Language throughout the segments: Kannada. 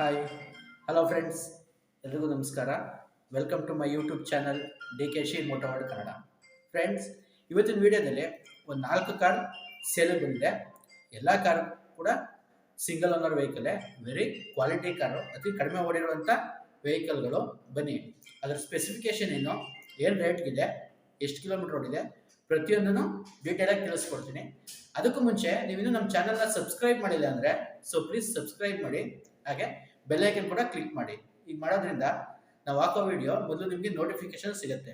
ಹಾಯ್ ಹಲೋ ಫ್ರೆಂಡ್ಸ್ ಎಲ್ರಿಗೂ ನಮಸ್ಕಾರ. Welcome to my YouTube channel D K she ಮೋಟವಾಡ್ ಕನ್ನಡ ಫ್ರೆಂಡ್ಸ್ ಇವತ್ತಿನ ವಿಡಿಯೋದಲ್ಲಿ ಒಂದು ನಾಲ್ಕು ಕಾರ್ ಸೇಲ್ ಬಂದಿದೆ. ಎಲ್ಲ ಕಾರ್ ಕೂಡ ಸಿಂಗಲ್ ಓನರ್ ವೆಹಿಕಲೇ ವೆರಿ ಕ್ವಾಲಿಟಿ ಕಾರು ಅತಿ ಕಡಿಮೆ ಓಡಿರುವಂಥ ವೆಹಿಕಲ್ಗಳು ಬನ್ನಿ. ಅದರ ಸ್ಪೆಸಿಫಿಕೇಶನ್ ಏನು ಏನು ರೇಟ್ಗಿದೆ ಎಷ್ಟು ಕಿಲೋಮೀಟ್ರ್ ಓಡಿದೆ, ಪ್ರತಿಯೊಂದನ್ನು ಡೀಟೇಲಾಗಿ ತಿಳಿಸ್ಕೊಡ್ತೀನಿ. ಅದಕ್ಕೂ ಮುಂಚೆ ನೀವಿನ್ನೂ ನಮ್ಮ ಚಾನಲ್ನ ಸಬ್ಸ್ಕ್ರೈಬ್ ಮಾಡಿಲ್ಲ ಅಂದರೆ ಸೊ ಪ್ಲೀಸ್ ಸಬ್ಸ್ಕ್ರೈಬ್ ಮಾಡಿ. ಹಾಗೆ ಬೆಲ್ ಐಕನ್ ಕೂಡ ಕ್ಲಿಕ್ ಮಾಡಿ. ಈಗ ಮಾಡೋದ್ರಿಂದ ನಾವು ಹಾಕೋ ವಿಡಿಯೋ ಮೊದಲು ನಿಮಗೆ ನೋಟಿಫಿಕೇಶನ್ ಸಿಗುತ್ತೆ.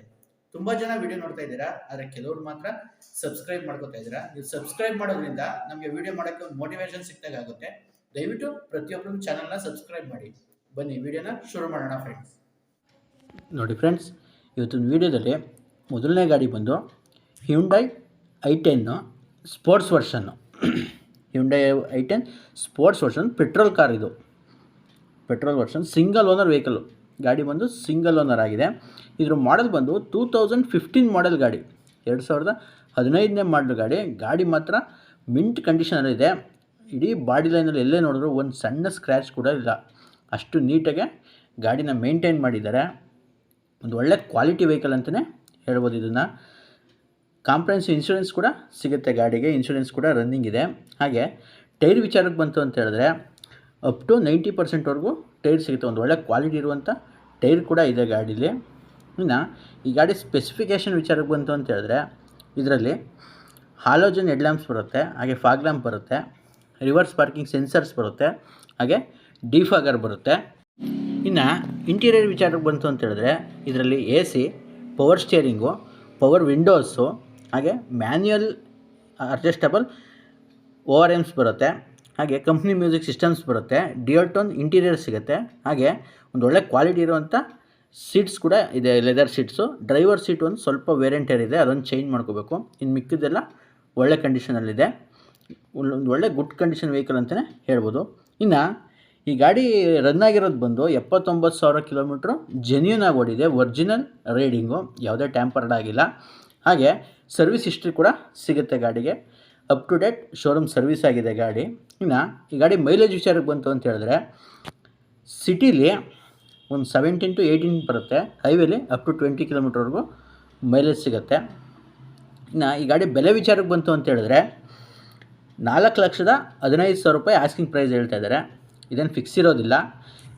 ತುಂಬ ಜನ ವಿಡಿಯೋ ನೋಡ್ತಾ ಇದ್ದೀರಾ, ಆದರೆ ಕೆಲವ್ರು ಮಾತ್ರ ಸಬ್ಸ್ಕ್ರೈಬ್ ಮಾಡ್ಕೋತಾ ಇದ್ದೀರಾ. ನೀವು ಸಬ್ಸ್ಕ್ರೈಬ್ ಮಾಡೋದ್ರಿಂದ ನಮಗೆ ವಿಡಿಯೋ ಮಾಡೋಕ್ಕೆ ಒಂದು ಮೋಟಿವೇಶನ್ ಸಿಕ್ತಾಗ ಆಗುತ್ತೆ. ದಯವಿಟ್ಟು ಪ್ರತಿಯೊಬ್ಬರು ಚಾನಲ್ನ ಸಬ್ಸ್ಕ್ರೈಬ್ ಮಾಡಿ. ಬನ್ನಿ ವಿಡಿಯೋನ ಶುರು ಮಾಡೋಣ ಫ್ರೆಂಡ್ಸ್ ನೋಡಿ ಫ್ರೆಂಡ್ಸ್ ಇವತ್ತಿನ ವಿಡಿಯೋದಲ್ಲಿ ಮೊದಲನೇ ಗಾಡಿ ಬಂದು Hyundai I ten sports version Hyundai I ten sports version petrol car ಇದು. Petrol version single owner vehicle ಗಾಡಿ ಬಂದು ಸಿಂಗಲ್ ಓನರ್ ಆಗಿದೆ. ಇದ್ರ ಮಾಡೆಲ್ ಬಂದು ಟೂ ತೌಸಂಡ್ ಫಿಫ್ಟೀನ್ ಮಾಡೆಲ್ ಗಾಡಿ. ಎರಡು ಸಾವಿರದ ಹದಿನೈದನೇ ಮಾಡಲ್ ಗಾಡಿ. ಗಾಡಿ ಮಾತ್ರ ಮಿಂಟ್ ಕಂಡೀಷನಲ್ಲಿದೆ ಇಡೀ ಬಾಡಿ ಲೈನಲ್ಲಿ ಎಲ್ಲೇ ನೋಡಿದ್ರು ಒಂದು ಸಣ್ಣ ಸ್ಕ್ರ್ಯಾಚ್ ಕೂಡ ಇಲ್ಲ. ಅಷ್ಟು ನೀಟಾಗೆ ಗಾಡಿನ ಮೇಂಟೈನ್ ಮಾಡಿದ್ದಾರೆ. ಒಂದು ಒಳ್ಳೆ ಕ್ವಾಲಿಟಿ ವೆಹಿಕಲ್ ಅಂತಲೇ ಹೇಳ್ಬೋದು ಇದನ್ನು. ಕಾಂಪ್ರೆನ್ಸಿವ್ ಇನ್ಶೂರೆನ್ಸ್ ಕೂಡ ಸಿಗುತ್ತೆ ಗಾಡಿಗೆ. ಇನ್ಶೂರೆನ್ಸ್ ಕೂಡ ರನ್ನಿಂಗ್ ಇದೆ. ಹಾಗೆ ಟೈರ್ ವಿಚಾರಕ್ಕೆ ಬಂತು ಅಂತ ಹೇಳಿದ್ರೆ ಅಪ್ ಟು ನೈಂಟಿ ಪರ್ಸೆಂಟ್ವರೆಗೂ ಟೈರ್ ಸಿಗುತ್ತೆ. ಒಂದು ಒಳ್ಳೆ ಕ್ವಾಲಿಟಿ ಇರುವಂಥ ಟೈರ್ ಕೂಡ ಇದೆ ಗಾಡೀಲಿ. ಇನ್ನು ಈ ಗಾಡಿ ಸ್ಪೆಸಿಫಿಕೇಷನ್ ವಿಚಾರಕ್ಕೆ ಬಂತು ಅಂತ ಹೇಳಿದ್ರೆ, ಇದರಲ್ಲಿ ಹಾಲೋಜನ್ ಹೆಡ್ ಲ್ಯಾಂಪ್ಸ್ ಬರುತ್ತೆ, ಹಾಗೆ ಫಾಗ್ ಲ್ಯಾಂಪ್ ಬರುತ್ತೆ ರಿವರ್ಸ್ ಪಾರ್ಕಿಂಗ್ ಸೆನ್ಸರ್ಸ್ ಬರುತ್ತೆ, ಹಾಗೆ ಡಿಫಾಗರ್ ಬರುತ್ತೆ. ಇನ್ನು ಇಂಟೀರಿಯರ್ ವಿಚಾರಕ್ಕೆ ಬಂತು ಅಂತ ಹೇಳಿದ್ರೆ, ಇದರಲ್ಲಿ A C power steering power windows ಹಾಗೆ ಮ್ಯಾನ್ಯುಯಲ್ ಅಡ್ಜಸ್ಟಬಲ್ ಓವರ್ ಎಮ್ಸ್ ಬರುತ್ತೆ. ಹಾಗೆ ಕಂಪ್ನಿ ಮ್ಯೂಸಿಕ್ ಸಿಸ್ಟಮ್ಸ್ ಬರುತ್ತೆ. ಡಿಯೋಟೋನ್ ಟೋನ್ ಇಂಟೀರಿಯರ್ ಸಿಗುತ್ತೆ. ಹಾಗೆ ಒಂದು ಒಳ್ಳೆ ಕ್ವಾಲಿಟಿ ಇರುವಂಥ ಸೀಟ್ಸ್ ಕೂಡ ಇದೆ ಲೆದರ್ ಸೀಟ್ಸು ಡ್ರೈವರ್ ಸೀಟ್ ಒಂದು ಸ್ವಲ್ಪ ವೇರೆಂಟೇರ್ ಇದೆ. ಅದೊಂದು ಚೇಂಜ್ ಮಾಡ್ಕೋಬೇಕು. ಇನ್ನು ಮಿಕ್ಕಿದ್ದೆಲ್ಲ ಒಳ್ಳೆ ಕಂಡೀಷನಲ್ಲಿದೆ ಒಂದು ಒಳ್ಳೆ ಗುಡ್ ಕಂಡೀಷನ್ ವೆಹಿಕಲ್ ಅಂತಲೇ ಹೇಳ್ಬೋದು. ಇನ್ನು ಈ ಗಾಡಿ ರನ್ ಆಗಿರೋದು ಬಂದು ಎಪ್ಪತ್ತೊಂಬತ್ತು ಸಾವಿರ ಕಿಲೋಮೀಟ್ರು ಜೆನ್ಯೂನ್ ಆಗಿ ಓಡಿದೆ. ಒರಿಜಿನಲ್ ರೈಡಿಂಗು ಯಾವುದೇ ಟ್ಯಾಂಪರ್ಡ್ ಆಗಿಲ್ಲ. ಹಾಗೆ ಸರ್ವಿಸ್ ಹಿಸ್ಟ್ರಿ ಕೂಡ ಸಿಗುತ್ತೆ ಗಾಡಿಗೆ. Up to date showroom service ಆಗಿದೆ ಗಾಡಿ. ಇನ್ನು ಈ ಗಾಡಿ ಮೈಲೇಜ್ ವಿಚಾರಕ್ಕೆ ಬಂತು ಅಂತ ಹೇಳಿದ್ರೆ ಸಿಟೀಲಿ ಒಂದು ಸೆವೆಂಟೀನ್ ಟು ಏಯ್ಟೀನ್ ಬರುತ್ತೆ. ಹೈವೇಲಿ ಅಪ್ ಟು ಟ್ವೆಂಟಿ ಕಿಲೋಮೀಟ್ರ್ವರೆಗೂ ಮೈಲೇಜ್ ಸಿಗುತ್ತೆ. ಇನ್ನು ಈ ಗಾಡಿ ಬೆಲೆ ವಿಚಾರಕ್ಕೆ ಬಂತು ಅಂತ ಹೇಳಿದ್ರೆ, ನಾಲ್ಕು ಲಕ್ಷದ ಹದಿನೈದು ಸಾವಿರ ರೂಪಾಯಿ ಆಸ್ಕಿಂಗ್ ಪ್ರೈಸ್ ಹೇಳ್ತಾ ಇದ್ದಾರೆ. ಇದೇನು ಫಿಕ್ಸ್ ಇರೋದಿಲ್ಲ.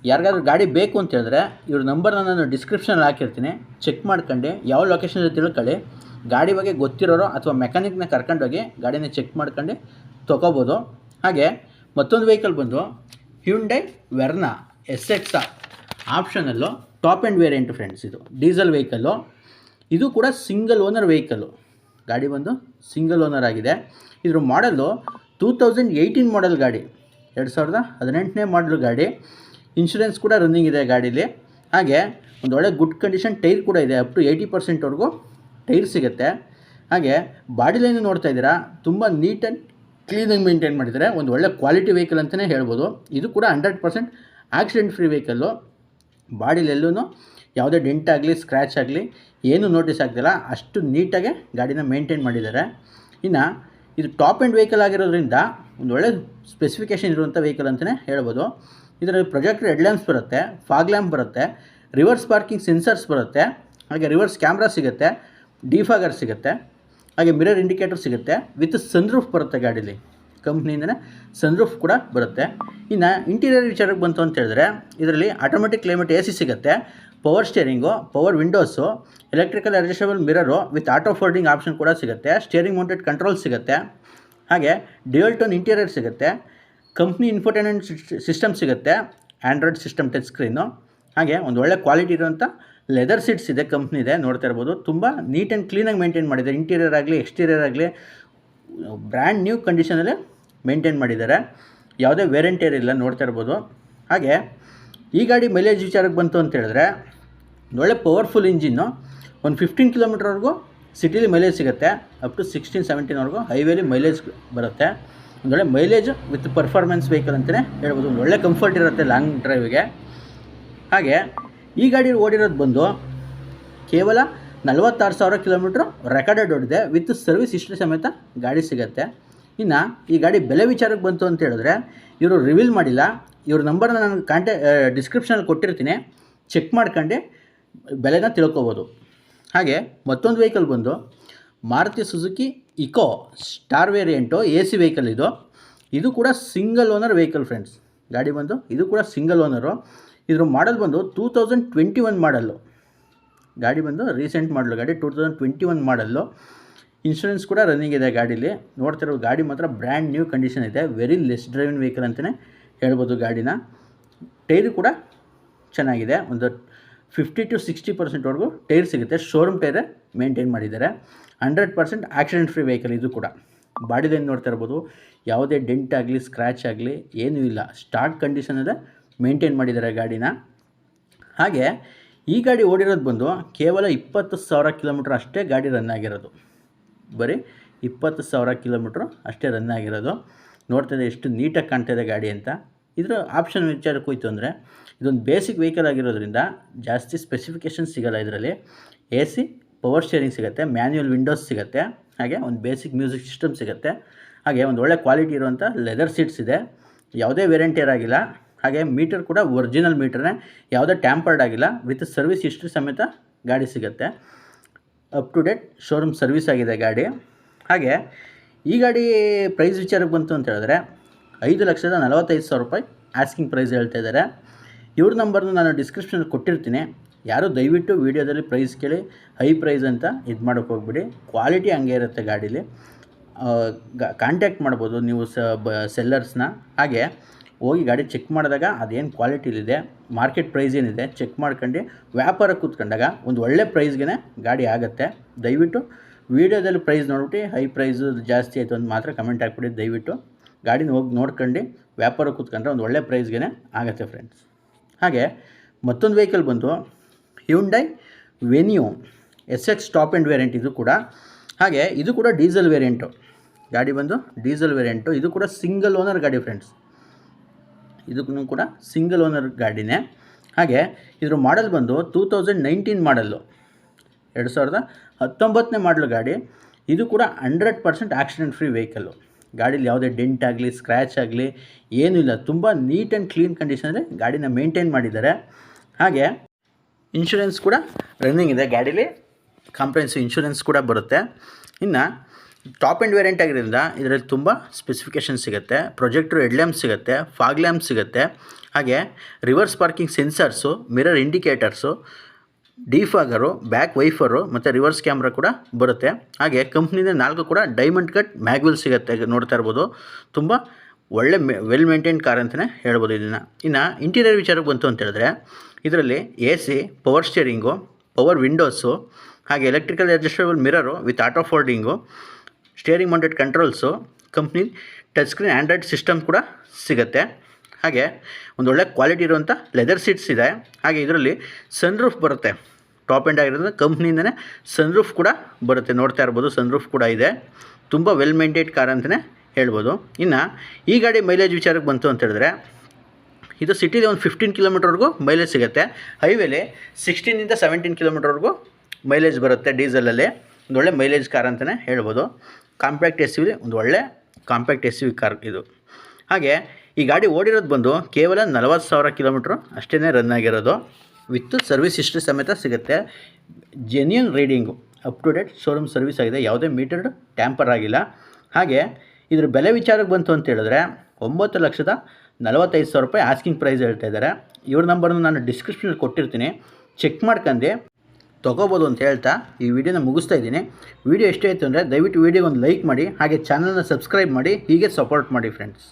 ಯಾರಿಗಾದ್ರೂ ಗಾಡಿ ಬೇಕು ಅಂತ ಹೇಳಿದ್ರೆ, ಇವ್ರ ನಂಬರ್ನ ನಾನು ಡಿಸ್ಕ್ರಿಪ್ಷನಲ್ಲಿ ಹಾಕಿರ್ತೀನಿ. ಚೆಕ್ ಮಾಡ್ಕೊಂಡು, ಯಾವ ಲೊಕೇಶನ್ ತಿಳ್ಕೊಳ್ಳಿ ಗಾಡಿ ಬಗ್ಗೆ ಗೊತ್ತಿರೋರು ಅಥವಾ ಮೆಕ್ಯಾನಿಕ್ನ ಕರ್ಕೊಂಡೋಗಿ ಗಾಡಿನ ಚೆಕ್ ಮಾಡ್ಕೊಂಡು ತೊಗೋಬೋದು. ಹಾಗೆ ಮತ್ತೊಂದು ವೆಹಿಕಲ್ ಬಂದು Hyundai Verna S X optional top end variant friends ಇದು. ಡೀಸೆಲ್ ವೆಹಿಕಲ್ಲು ಇದು ಕೂಡ ಸಿಂಗಲ್ ಓನರ್ ವೆಹಿಕಲ್ಲು ಗಾಡಿ ಬಂದು ಸಿಂಗಲ್ ಓನರ್ ಆಗಿದೆ. ಇದ್ರ ಮಾಡಲು ಟೂ ತೌಸಂಡ್ ಏಯ್ಟೀನ್ ಮಾಡೆಲ್ ಗಾಡಿ. ಎರಡು ಸಾವಿರದ ಹದಿನೆಂಟನೇ ಮಾಡಲ್ ಗಾಡಿ. ಇನ್ಶೂರೆನ್ಸ್ ಕೂಡ ರನ್ನಿಂಗ್ ಇದೆ ಗಾಡೀಲಿ. ಹಾಗೆ ಒಂದು ಒಳ್ಳೆ ಗುಡ್ ಕಂಡೀಷನ್ ಟೈರ್ ಕೂಡ ಇದೆ ಅಪ್ ಟು ಏಯ್ಟಿ ಪರ್ಸೆಂಟ್ವರೆಗೂ ಟೈರ್ ಸಿಗುತ್ತೆ. ಹಾಗೆ ಬಾಡಿ ಲೈನ್ ನೋಡ್ತಾ ಇದ್ದೀರಾ, ತುಂಬ ನೀಟ್ ಆ್ಯಂಡ್ ಕ್ಲೀನಾಗಿ ಮೇಂಟೈನ್ ಮಾಡಿದರೆ ಒಂದು ಒಳ್ಳೆ ಕ್ವಾಲಿಟಿ ವೆಹಿಕಲ್ ಅಂತಲೇ ಹೇಳ್ಬೋದು. ಇದು ಕೂಡ hundred percent accident free vehicle ಬಾಡಿಲೆಲ್ಲೂ ಯಾವುದೇ ಡೆಂಟ್ ಆಗಲಿ, ಸ್ಕ್ರ್ಯಾಚ್ ಆಗಲಿ, ಏನೂ ನೋಟಿಸ್ ಆಗ್ತಿಲ್ಲ. ಅಷ್ಟು ನೀಟಾಗೆ ಗಾಡಿನ ಮೇಂಟೈನ್ ಮಾಡಿದ್ದಾರೆ. ಇನ್ನು ಇದು ಟಾಪ್ ಆ್ಯಂಡ್ ವೆಹಿಕಲ್ ಆಗಿರೋದ್ರಿಂದ ಒಂದು ಒಳ್ಳೆ ಸ್ಪೆಸಿಫಿಕೇಷನ್ ಇರುವಂಥ ವೆಹಿಕಲ್ ಅಂತಲೇ ಹೇಳ್ಬೋದು. ಇದರಲ್ಲಿ ಪ್ರೊಜೆಕ್ಟರ್ ಹೆಡ್ಲ್ಯಾಂಪ್ಸ್ ಬರುತ್ತೆ, ಫಾಗ್ ಲ್ಯಾಂಪ್ ಬರುತ್ತೆ, ರಿವರ್ಸ್ ಪಾರ್ಕಿಂಗ್ ಸೆನ್ಸರ್ಸ್ ಬರುತ್ತೆ, ಹಾಗೆ ರಿವರ್ಸ್ ಕ್ಯಾಮ್ರಾ ಸಿಗುತ್ತೆ. ಡಿಫಾಗರ್ ಸಿಗುತ್ತೆ, ಹಾಗೆ ಮಿರರ್ ಇಂಡಿಕೇಟರ್ ಸಿಗುತ್ತೆ ವಿತ್ ಸನ್ರೂಫ್ ಬರುತ್ತೆ ಗಾಡೀಲಿ. ಕಂಪ್ನಿಯಿಂದನೇ ಸನ್ರೂಫ್ ಕೂಡ ಬರುತ್ತೆ. ಇನ್ನು ಇಂಟೀರಿಯರ್ ವಿಚಾರಕ್ಕೆ ಬಂತು ಅಂತ ಹೇಳಿದ್ರೆ, ಇದರಲ್ಲಿ ಆಟೋಮೆಟಿಕ್ ಕ್ಲೈಮೇಟ್ ಎ ಸಿಗುತ್ತೆ power steering power windows electrical adjustable mirror with auto folding option ಕೂಡ ಸಿಗುತ್ತೆ ಸ್ಟೇರಿಂಗ್ ಮೌಂಟೆಡ್ ಕಂಟ್ರೋಲ್ ಸಿಗುತ್ತೆ, ಹಾಗೆ ಡ್ಯೂಯಲ್ ಟೋನ್ ಇಂಟೀರಿಯರ್ ಸಿಗುತ್ತೆ ಕಂಪ್ನಿ ಇನ್ಫೋಟೈನ್ಮೆಂಟ್ ಸಿಸ್ಟಮ್ ಸಿಗುತ್ತೆ ಆ್ಯಂಡ್ರಾಯ್ಡ್ ಸಿಸ್ಟಮ್ ಟಚ್ ಸ್ಕ್ರೀನು ಹಾಗೆ ಒಂದು ಒಳ್ಳೆ ಕ್ವಾಲಿಟಿ ಇರುವಂಥ ಲೆದರ್ ಸೀಟ್ಸ್ ಇದೆ ಕಂಪ್ನಿ ಇದೆ, ನೋಡ್ತಾ ಇರ್ಬೋದು. ತುಂಬ ನೀಟ್ ಆ್ಯಂಡ್ ಕ್ಲೀನಾಗಿ ಮೇಂಟೈನ್ ಮಾಡಿದ್ದಾರೆ. ಇಂಟೀರಿಯರ್ ಆಗಲಿ ಎಕ್ಸ್ಟೀರಿಯರ್ ಆಗಲಿ ಬ್ರ್ಯಾಂಡ್ ನ್ಯೂ ಕಂಡೀಷನಲ್ಲಿ ಮೇಂಟೈನ್ ಮಾಡಿದ್ದಾರೆ. ಯಾವುದೇ ವೇರೆಂಟಿಯರ್ ಇಲ್ಲ, ನೋಡ್ತಾ ಇರ್ಬೋದು. ಹಾಗೆ, ಈ ಗಾಡಿ ಮೈಲೇಜ್ ವಿಚಾರಕ್ಕೆ ಬಂತು ಅಂತ ಹೇಳಿದ್ರೆ, ಒಳ್ಳೆ ಪವರ್ಫುಲ್ ಇಂಜಿನ್ನು ಒಂದು ಫಿಫ್ಟೀನ್ ಕಿಲೋಮೀಟ್ರ್ವರೆಗೂ ಸಿಟಿಲಿ ಮೈಲೇಜ್ ಸಿಗುತ್ತೆ. ಅಪ್ ಟು ಸಿಕ್ಸ್ಟೀನ್ ಸೆವೆಂಟೀನ್ವರೆಗೂ ಹೈವೇಲಿ ಮೈಲೇಜ್ ಬರುತ್ತೆ. ಒಂದೊಳ್ಳೆ ಮೈಲೇಜ್ ವಿತ್ ಪರ್ಫಾರ್ಮೆನ್ಸ್ ವೆಹಿಕಲ್ ಅಂತಲೇ ಹೇಳ್ಬೋದು. ಒಂದು ಒಳ್ಳೆ ಕಂಫರ್ಟ್ ಇರುತ್ತೆ ಲಾಂಗ್ ಡ್ರೈವಿಗೆ ಹಾಗೆ ಈ ಗಾಡಿ ಓಡಿರೋದು ಬಂದು ಕೇವಲ ನಲವತ್ತಾರು ಸಾವಿರ ಕಿಲೋಮೀಟ್ರ್ ರೆಕಾರ್ಡೆಡ್ ಓಡಿದೆ. ವಿತ್ ಸರ್ವಿಸ್ ಇಷ್ಟು ಸಮೇತ ಗಾಡಿ ಸಿಗುತ್ತೆ. ಇನ್ನು ಈ ಗಾಡಿ ಬೆಲೆ ವಿಚಾರಕ್ಕೆ ಬಂತು ಅಂತ ಹೇಳಿದ್ರೆ ಇವರು ರಿವೀಲ್ ಮಾಡಿಲ್ಲ. ಇವ್ರ ನಂಬರ್ನ ನಾನು ಕಾಂಟ್ಯಾ ಡಿಸ್ಕ್ರಿಪ್ಷನಲ್ಲಿ ಕೊಟ್ಟಿರ್ತೀನಿ. ಚೆಕ್ ಮಾಡ್ಕೊಂಡು ಬೆಲೆನ ತಿಳ್ಕೊಬೋದು. ಹಾಗೆ ಮತ್ತೊಂದು ವೆಹಿಕಲ್ ಬಂದು Maruti Suzuki Eeco star variant A C vehicle ಇದು. ಇದು ಕೂಡ ಸಿಂಗಲ್ ಓನರ್ ವೆಹಿಕಲ್ ಫ್ರೆಂಡ್ಸ್ ಗಾಡಿ ಬಂದು ಇದು ಕೂಡ ಸಿಂಗಲ್ ಓನರು ಇದ್ರ ಮಾಡಲ್ ಬಂದು two thousand twenty one model ಗಾಡಿ ಬಂದು ರೀಸೆಂಟ್ ಮಾಡಲು ಗಾಡಿ two thousand twenty one model insurance ಕೂಡ ರನ್ನಿಂಗ್ ಇದೆ ಗಾಡೀಲಿ. ನೋಡ್ತಿರೋ ಗಾಡಿ ಮಾತ್ರ ಬ್ರ್ಯಾಂಡ್ ನ್ಯೂ ಕಂಡೀಷನ್ ಇದೆ. ವೆರಿ ಲೆಸ್ ಡ್ರೈವಿಂಗ್ ವೆಹಿಕಲ್ ಅಂತಲೇ ಹೇಳ್ಬೋದು ಗಾಡಿನ. ಟೈರು ಕೂಡ ಚೆನ್ನಾಗಿದೆ. ಒಂದು ಫಿಫ್ಟಿ ಟು ಸಿಕ್ಸ್ಟಿ ಪರ್ಸೆಂಟ್ವರೆಗೂ ಟೈರ್ ಸಿಗುತ್ತೆ. ಶೋರೂಮ್ ಟೈರೇ ಮೇಂಟೈನ್ ಮಾಡಿದ್ದಾರೆ. Hundred percent accident free vehicle ಇದು ಕೂಡ. ಬಾಡಿದೇನು ನೋಡ್ತಾ ಇರ್ಬೋದು. ಯಾವುದೇ ಡೆಂಟ್ ಆಗಲಿ ಸ್ಕ್ರ್ಯಾಚ್ ಆಗಲಿ, ಏನೂ ಇಲ್ಲ. ಸ್ಟಾರ್ಟ್ ಕಂಡೀಷನಲ್ಲೇ ಮೇಂಟೈನ್ ಮಾಡಿದ್ದಾರೆ ಗಾಡಿನ. ಹಾಗೆ ಈ ಗಾಡಿ ಓಡಿರೋದು ಬಂದು ಕೇವಲ ಇಪ್ಪತ್ತು ಸಾವಿರ ಕಿಲೋಮೀಟ್ರ್ ಅಷ್ಟೇ ಗಾಡಿ ರನ್ ಆಗಿರೋದು. ಬರೀ ಇಪ್ಪತ್ತು ಸಾವಿರ ಕಿಲೋಮೀಟ್ರ್ ಅಷ್ಟೇ ರನ್ ಆಗಿರೋದು. ನೋಡ್ತಿದ್ದೆ ಎಷ್ಟು ನೀಟಾಗಿ ಕಾಣ್ತಾಯಿದೆ ಗಾಡಿ ಅಂತ. ಇದರ ಆಪ್ಷನ್ ವಿಚಾರಕ್ಕೆ ಹೋಯ್ತು ಅಂದರೆ ಇದೊಂದು ಬೇಸಿಕ್ ವೆಹಿಕಲ್ ಆಗಿರೋದ್ರಿಂದ ಜಾಸ್ತಿ ಸ್ಪೆಸಿಫಿಕೇಷನ್ ಸಿಗಲ್ಲ ಇದರಲ್ಲಿ. ಎ ಸಿ, ಪವರ್ ಶೇರಿಂಗ್ ಸಿಗುತ್ತೆ ಮ್ಯಾನ್ಯುವಲ್ ವಿಂಡೋಸ್ ಸಿಗುತ್ತೆ, ಹಾಗೆ ಒಂದು ಬೇಸಿಕ್ ಮ್ಯೂಸಿಕ್ ಸಿಸ್ಟಮ್ ಸಿಗುತ್ತೆ, ಹಾಗೆ ಒಂದು ಒಳ್ಳೆ ಕ್ವಾಲಿಟಿ ಇರುವಂಥ ಲೆದರ್ ಸೀಟ್ಸ್ ಇದೆ. ಯಾವುದೇ ವೇರಿಯಂಟ್ ಆಗಿಲ್ಲ. ಹಾಗೆ ಮೀಟರ್ ಕೂಡ ಒರಿಜಿನಲ್ ಮೀಟರ್ನೇ, ಯಾವುದೇ ಟ್ಯಾಂಪರ್ಡ್ ಆಗಿಲ್ಲ ವಿತ್ ಸರ್ವಿಸ್ ಹಿಸ್ಟ್ರಿ ಸಮೇತ ಗಾಡಿ ಸಿಗುತ್ತೆ. Up to date showroom service ಆಗಿದೆ ಗಾಡಿ. ಹಾಗೆ, ಈ ಗಾಡಿ ಪ್ರೈಸ್ ವಿಚಾರಕ್ಕೆ ಬಂತು ಅಂತ ಹೇಳಿದ್ರೆ, ಐದು ಲಕ್ಷದ ನಲವತ್ತೈದು ಸಾವಿರ ರೂಪಾಯಿ ಆಸ್ಕಿಂಗ್ ಪ್ರೈಸ್ ಹೇಳ್ತಾ ಇದ್ದಾರೆ. ಇವ್ರ ನಂಬರ್ನ ನಾನು ಡಿಸ್ಕ್ರಿಪ್ಷನಲ್ಲಿ ಕೊಟ್ಟಿರ್ತೀನಿ. ಯಾರು ದಯವಿಟ್ಟು ವೀಡಿಯೋದಲ್ಲಿ ಪ್ರೈಸ್ ಕೇಳಿ ಹೈ ಪ್ರೈಸ್ ಅಂತ ಇದು ಮಾಡೋಕ್ಕೆ ಹೋಗ್ಬಿಡಿ. ಕ್ವಾಲಿಟಿ ಹಂಗೆ ಇರುತ್ತೆ ಗಾಡೀಲಿ. ಕಾಂಟ್ಯಾಕ್ಟ್ ಮಾಡ್ಬೋದು ನೀವು ಸ, ಬ ಸೆಲ್ಲರ್ಸ್ನ ಹಾಗೆ ಹೋಗಿ ಗಾಡಿ ಚೆಕ್ ಮಾಡಿದಾಗ ಅದೇನು ಕ್ವಾಲಿಟಿಲಿದೆ ಮಾರ್ಕೆಟ್ ಪ್ರೈಸ್ ಏನಿದೆ ಚೆಕ್ ಮಾಡ್ಕೊಂಡು ವ್ಯಾಪಾರ ಕೂತ್ಕೊಂಡಾಗ ಒಂದು ಒಳ್ಳೆ ಪ್ರೈಸ್ಗೆ ಗಾಡಿ ಆಗುತ್ತೆ. ದಯವಿಟ್ಟು ವೀಡಿಯೋದಲ್ಲಿ ಪ್ರೈಸ್ ನೋಡ್ಬಿಟ್ಟು ಹೈ ಪ್ರೈಸು ಜಾಸ್ತಿ ಆಯಿತು ಅಂತ ಮಾತ್ರ ಕಮೆಂಟ್ ಹಾಕ್ಬಿಡಿ, ದಯವಿಟ್ಟು ಗಾಡಿನ ಹೋಗಿ ನೋಡ್ಕೊಂಡು ವ್ಯಾಪಾರ ಕೂತ್ಕೊಂಡ್ರೆ ಒಂದು ಒಳ್ಳೆ ಪ್ರೈಸ್ಗೆ ಆಗುತ್ತೆ ಫ್ರೆಂಡ್ಸ್ ಹಾಗೆ ಮತ್ತೊಂದು ವೆಹಿಕಲ್ ಬಂತು Hyundai Venue S X top end variant ಇದು ಕೂಡ. ಹಾಗೆ ಇದು ಕೂಡ ಡೀಸೆಲ್ ವೇರಿಯಂಟು ಗಾಡಿ ಬಂದು ಡೀಸೆಲ್ ವೇರಿಯಂಟು ಇದು ಕೂಡ ಸಿಂಗಲ್ ಓನರ್ ಗಾಡಿ ಫ್ರೆಂಡ್ಸ್ ಇದಕ್ಕೂ ಕೂಡ ಸಿಂಗಲ್ ಓನರ್ ಗಾಡಿನೇ. ಹಾಗೆ ಇದ್ರ ಮಾಡೆಲ್ ಬಂದು ಟೂ ತೌಸಂಡ್ ನೈನ್ಟೀನ್ ಮಾಡಲ್ಲು ಎರಡು ಸಾವಿರದ ಹತ್ತೊಂಬತ್ತನೇ ಮಾಡಲು ಗಾಡಿ. ಇದು ಕೂಡ hundred percent accident free vehicle ಗಾಡೀಲಿ ಯಾವುದೇ ಡೆಂಟ್ ಆಗಲಿ ಸ್ಕ್ರ್ಯಾಚ್ ಆಗಲಿ, ಏನೂ ಇಲ್ಲ. ತುಂಬ ನೀಟ್ ಆ್ಯಂಡ್ ಕ್ಲೀನ್ ಕಂಡೀಷನಲ್ಲಿ ಗಾಡಿನ ಮೇಂಟೈನ್ ಮಾಡಿದ್ದಾರೆ. ಹಾಗೆ ಇನ್ಶೂರೆನ್ಸ್ ಕೂಡ ರನ್ನಿಂಗ್ ಇದೆ. ಗಾಡೀಲಿ ಕಾಂಪ್ರೆನ್ಸಿವ್ ಇನ್ಶೂರೆನ್ಸ್ ಕೂಡ ಬರುತ್ತೆ. ಇನ್ನು ಟಾಪ್ ಎಂಡ್ ವೇರಿಯಂಟ್ ಆಗಿರೋದ್ರಿಂದ ಇದರಲ್ಲಿ ತುಂಬ ಸ್ಪೆಸಿಫಿಕೇಷನ್ ಸಿಗುತ್ತೆ, ಪ್ರೊಜೆಕ್ಟ್ರು ಲ್ಯಾಂಪ್ ಸಿಗುತ್ತೆ, ಫಾಗ್ ಲ್ಯಾಂಪ್ ಸಿಗುತ್ತೆ. ಹಾಗೆ reverse parking sensors, mirror indicators, defogger, back wiper ಮತ್ತು ರಿವರ್ಸ್ ಕ್ಯಾಮ್ರಾ ಕೂಡ ಬರುತ್ತೆ. ಹಾಗೆ ಕಂಪ್ನಿಯಿಂದ ನಾಲ್ಕು ಕೂಡ ಡೈಮಂಡ್ ಕಟ್ ಮ್ಯಾಗ್ವಿಲ್ ಸಿಗುತ್ತೆ ನೋಡ್ತಾ ಇರ್ಬೋದು. ತುಂಬ ಒಳ್ಳೆ ವೆಲ್ ಮೇಂಟೈನ್ ಕಾರ್ ಅಂತಲೇ ಹೇಳ್ಬೋದು ಇದನ್ನು. ಇನ್ನು ಇಂಟೀರಿಯರ್ ವಿಚಾರಕ್ಕೆ ಬಂತು ಅಂತ ಹೇಳಿದ್ರೆ, ಇದರಲ್ಲಿ A C, power steering, power windows, ಹಾಗೆ electrical adjustable mirror with auto folding steering mounted controls company touch screen android system ಕೂಡ ಸಿಗುತ್ತೆ. ಹಾಗೆ ಒಂದು ಒಳ್ಳೆ ಕ್ವಾಲಿಟಿ ಇರುವಂಥ ಲೆದರ್ ಸೀಟ್ಸ್ ಇದೆ. ಹಾಗೆ ಇದರಲ್ಲಿ ಸನ್ರೂಫ್ ಬರುತ್ತೆ. ಟಾಪ್ ಎಂಡ್ ಆಗಿರೋದ್ರಿಂದ ಕಂಪ್ನಿಯಿಂದನೇ ಸನ್ರೂಫ್ ಕೂಡ ಬರುತ್ತೆ. ನೋಡ್ತಾ ಇರ್ಬೋದು ಸನ್ರೂಫ್ ಕೂಡ ಇದೆ. ತುಂಬ ವೆಲ್ ಮೇಂಟೈನ್ ಕಾರ್ ಅಂತಲೇ ಹೇಳ್ಬೋದು. ಇನ್ನು ಈ ಗಾಡಿ ಮೈಲೇಜ್ ವಿಚಾರಕ್ಕೆ ಬಂತು ಅಂತ ಹೇಳಿದ್ರೆ, ಇದು ಸಿಟಿಲಿ ಒಂದು ಫಿಫ್ಟೀನ್ ಕಿಲೋಮೀಟರ್ವರೆಗೂ ಮೈಲೇಜ್ ಸಿಗುತ್ತೆ. ಹೈವೇಲಿ ಸಿಕ್ಸ್ಟೀನಿಂದ ಸೆವೆಂಟೀನ್ ಕಿಲೋಮೀಟರ್ವರೆಗೂ ಮೈಲೇಜ್ ಬರುತ್ತೆ ಡೀಸೆಲಲ್ಲಿ ಒಂದು ಒಳ್ಳೆ ಮೈಲೇಜ್ ಕಾರ್ ಅಂತಲೇ ಹೇಳ್ಬೋದು. ಕಾಂಪ್ಯಾಕ್ಟ್ ಎಸ್ ಯು ಒಂದು ಒಳ್ಳೆ ಕಾಂಪ್ಯಾಕ್ಟ್ ಎಸ್ ಯು ಕಾರ್ ಇದು. ಹಾಗೆ, ಈ ಗಾಡಿ ಓಡಿರೋದು ಬಂದು ಕೇವಲ ನಲವತ್ತು ಸಾವಿರ ಕಿಲೋಮೀಟ್ರ್ ಅಷ್ಟೇ ರನ್ ಆಗಿರೋದು. ವಿತ್ ಸರ್ವಿಸ್ ಹಿಸ್ಟ್ರಿ ಸಮೇತ ಸಿಗುತ್ತೆ. Genuine reading up to date showroom service ಆಗಿದೆ. ಯಾವುದೇ ಮೀಟರ್ಡ್ ಟ್ಯಾಂಪರ್ ಆಗಿಲ್ಲ. ಹಾಗೆ, ಇದ್ರ ಬೆಲೆ ವಿಚಾರಕ್ಕೆ ಬಂತು ಅಂತ ಹೇಳಿದ್ರೆ ಒಂಬತ್ತು ಲಕ್ಷದ ನಲವತ್ತೈದು ಸಾವಿರ ರೂಪಾಯಿ ಆಸ್ಕಿಂಗ್ ಪ್ರೈಸ್ ಹೇಳ್ತಾ ಇದ್ದಾರೆ. ಇವ್ರ ನಂಬರ್ನ ನಾನು ಡಿಸ್ಕ್ರಿಪ್ಷನಲ್ಲಿ ಕೊಟ್ಟಿರ್ತೀನಿ. ಚೆಕ್ ಮಾಡ್ಕೊಂಡು ತೊಗೋಬೋದು ಅಂತ ಹೇಳ್ತಾ ಈ ವಿಡಿಯೋನ ಮುಗಿಸ್ತಾ ಇದ್ದೀನಿ. ವಿಡಿಯೋ ಎಷ್ಟೇ ಆಯಿತು ಅಂದರೆ ದಯವಿಟ್ಟು ವಿಡಿಯೋಗೆ ಒಂದು ಲೈಕ್ ಮಾಡಿ, ಹಾಗೆ ಚಾನಲ್ನ ಸಬ್ಸ್ಕ್ರೈಬ್ ಮಾಡಿ, ಹೀಗೆ ಸಪೋರ್ಟ್ ಮಾಡಿ ಫ್ರೆಂಡ್ಸ್